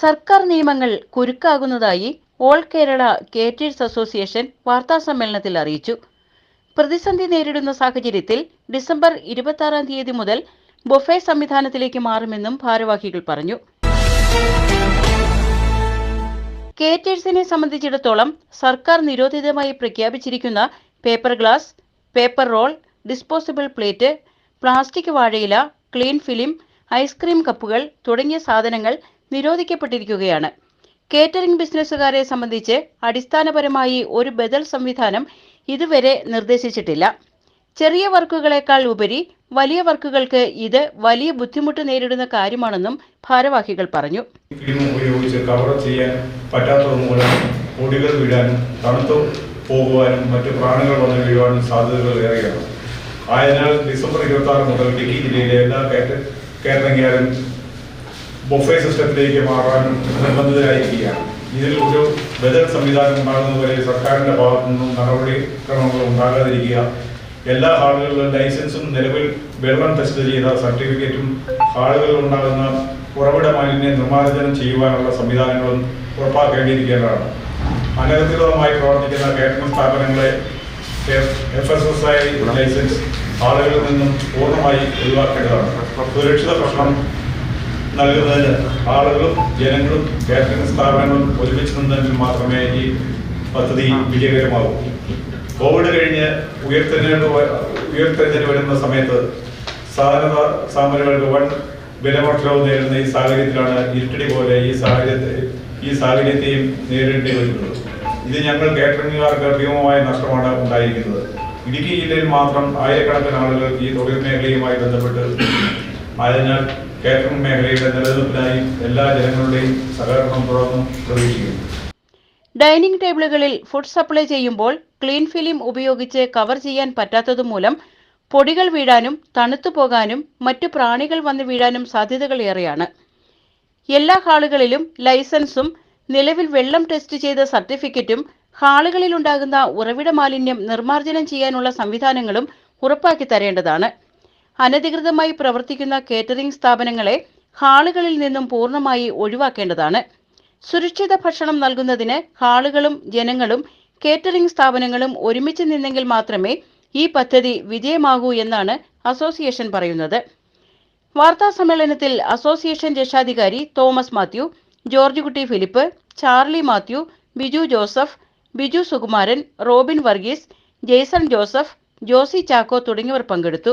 സർക്കാർ നിയമങ്ങൾ കുരുക്കാകുന്നതായി ഓൾ കേരള കേറ്റേഴ്സ് അസോസിയേഷൻ വാർത്താ സമ്മേളനത്തിൽ അറിയിച്ചു. പ്രതിസന്ധി നേരിടുന്ന സാഹചര്യത്തിൽ ഡിസംബർ ഇരുപത്തി തീയതി മുതൽ ബൊഫെ സംവിധാനത്തിലേക്ക് മാറുമെന്നും ഭാരവാഹികൾ പറഞ്ഞു. കേറ്റേഴ്സിനെ സംബന്ധിച്ചിടത്തോളം സർക്കാർ നിരോധിതമായി പ്രഖ്യാപിച്ചിരിക്കുന്ന paper glass paper roll disposable plate plastic വാഴയില ക്ലീൻ ഫിലിം ഐസ്ക്രീം കപ്പുകൾ തുടങ്ങിയ സാധനങ്ങൾ നിരോധിക്കപ്പെട്ടിരിക്കുകയാണ്. കേറ്ററിംഗ് ബിസിനസ്സുകാരെ സംബന്ധിച്ച് അടിസ്ഥാനപരമായി ഒരു ബദൽ സംവിധാനം ഇതുവരെ നിർദ്ദേശിച്ചിട്ടില്ല. ചെറിയ വർക്കുകളേക്കാൾ ഉപരി വലിയ വർക്കുകൾക്ക് ഇത് വലിയ ബുദ്ധിമുട്ട് നേരിടുന്ന കാര്യമാണെന്നും ഭാരവാഹികൾ പറഞ്ഞു. ഉപയോഗിച്ച് കവർ ചെയ്യാൻ പൊടികൾ വീഴാനും തണുത്തു പോകുവാനും മറ്റു പ്രാണികൾ സാധ്യതകൾ ഏറെയാണ്. ആയതിനാൽ ഡിസംബർ ഇരുപത്തി ആറ് മുതൽ ഇടുക്കി ജില്ലയിലെ എല്ലാ കേറ്റ- കേറ്ററിംഗുകാരും ബൊഫെ സിസ്റ്റത്തിലേക്ക് മാറാൻ നിർബന്ധിതരായിരിക്കുകയാണ് ഇതിൽ ഒരു ബദൽ സംവിധാനം ഉണ്ടാകുന്നതുവരെ സർക്കാരിന്റെ ഭാഗത്തു നിന്നും നടപടിക്രമങ്ങൾ ഉണ്ടാകാതിരിക്കുക. എല്ലാ ഹാളുകളിലും ലൈസൻസും നിലവിൽ വെള്ളം ടെസ്റ്റ് ചെയ്ത സർട്ടിഫിക്കറ്റും ഹാളുകളിൽ ഉണ്ടാകുന്ന ഉറവിട മാലിന്യം നിർമ്മാർജനം ചെയ്യുവാനുള്ള സംവിധാനങ്ങളും ഉറപ്പാക്കേണ്ടിയിരിക്കേണ്ടതാണ്. അനധികൃതമായി പ്രവർത്തിക്കുന്ന കേരള സ്ഥാപനങ്ങളെ F S S I license ആളുകളിൽ നിന്നും പൂർണമായി ഒഴിവാക്കേണ്ടതാണ്. സുരക്ഷിത ഭക്ഷണം നൽകുന്നതിന് ആളുകളും ജനങ്ങളും കേറ്ററിംഗ് സ്ഥാപനങ്ങളും ഒരുമിച്ച് നിന്നെങ്കിൽ മാത്രമേ ഈ പദ്ധതി വിജയകരമാകൂ കോവിഡ് കഴിഞ്ഞ് ഉയർത്തെഴുന്നേറ്റ് ഉയർത്തെഴുന്നേറ്റ് വരുന്ന സമയത്ത് സാധന സാമഗ്രികൾക്ക് വൻ വിലവർദ്ധനവ് നേരിടുന്ന ഈ സാഹചര്യത്തിലാണ് ഇരുട്ടടി പോലെ ഈ സാഹചര്യത്തെ ഈ സാഹചര്യത്തെയും നേരിടേണ്ടി വരുന്നത്. ഇത് ഞങ്ങൾ കേറ്ററിംഗുകാർക്ക് ഭീമമായ നഷ്ടമാണ് ഉണ്ടായിരിക്കുന്നത്. ഇടുക്കി ജില്ലയിൽ മാത്രം ആയിരക്കണക്കിന് ആളുകൾ ഈ തൊഴിൽ മേഖലയുമായി ബന്ധപ്പെട്ട് ആയതിനാൽ കേറ്ററിംഗ് മേഖലയുടെ നിലനിൽപ്പിനായി എല്ലാ ജനങ്ങളുടെയും സഹകരണം തുടർന്നും പ്രതീക്ഷിക്കുന്നു. ഡൈനിങ് ടേബിളുകളിൽ ഫുഡ് സപ്ലൈ ചെയ്യുമ്പോൾ ക്ലീൻ ഫിലിം ഉപയോഗിച്ച് കവർ ചെയ്യാൻ പറ്റാത്തതുമൂലം പൊടികൾ വീഴാനും തണുത്തു പോകാനും മറ്റു പ്രാണികൾ വന്ന് വീഴാനും സാധ്യതകളേറെയാണ് എല്ലാ ഹാളുകളിലും ലൈസൻസും നിലവിൽ വെള്ളം ടെസ്റ്റ് ചെയ്ത സർട്ടിഫിക്കറ്റും ഹാളുകളിലുണ്ടാകുന്ന ഉറവിട മാലിന്യം നിർമ്മാർജനം ചെയ്യാനുള്ള സംവിധാനങ്ങളും ഉറപ്പാക്കി തരേണ്ടതാണ്. അനധികൃതമായി പ്രവർത്തിക്കുന്ന കേറ്ററിംഗ് സ്ഥാപനങ്ങളെ ഹാളുകളിൽ നിന്നും പൂർണമായി ഒഴിവാക്കേണ്ടതാണ്. സുരക്ഷിത ഭക്ഷണം നൽകുന്നതിന് ഹാളുകളും ജനങ്ങളും കേറ്ററിംഗ് സ്ഥാപനങ്ങളും ഒരുമിച്ച് നിന്നെങ്കിൽ മാത്രമേ ഈ പദ്ധതി വിജയമാകൂ എന്നാണ് അസോസിയേഷൻ പറയുന്നത്. വാർത്താ സമ്മേളനത്തിൽ അസോസിയേഷൻ രക്ഷാധികാരി തോമസ് മാത്യു ജോർജ് കുട്ടി ഫിലിപ്പ് ചാർലി മാത്യു ബിജു ജോസഫ് ബിജു സുകുമാരൻ റോബിൻ വർഗീസ് ജെയ്സൺ ജോസഫ് ജോസി ചാക്കോ തുടങ്ങിയവർ പങ്കെടുത്തു.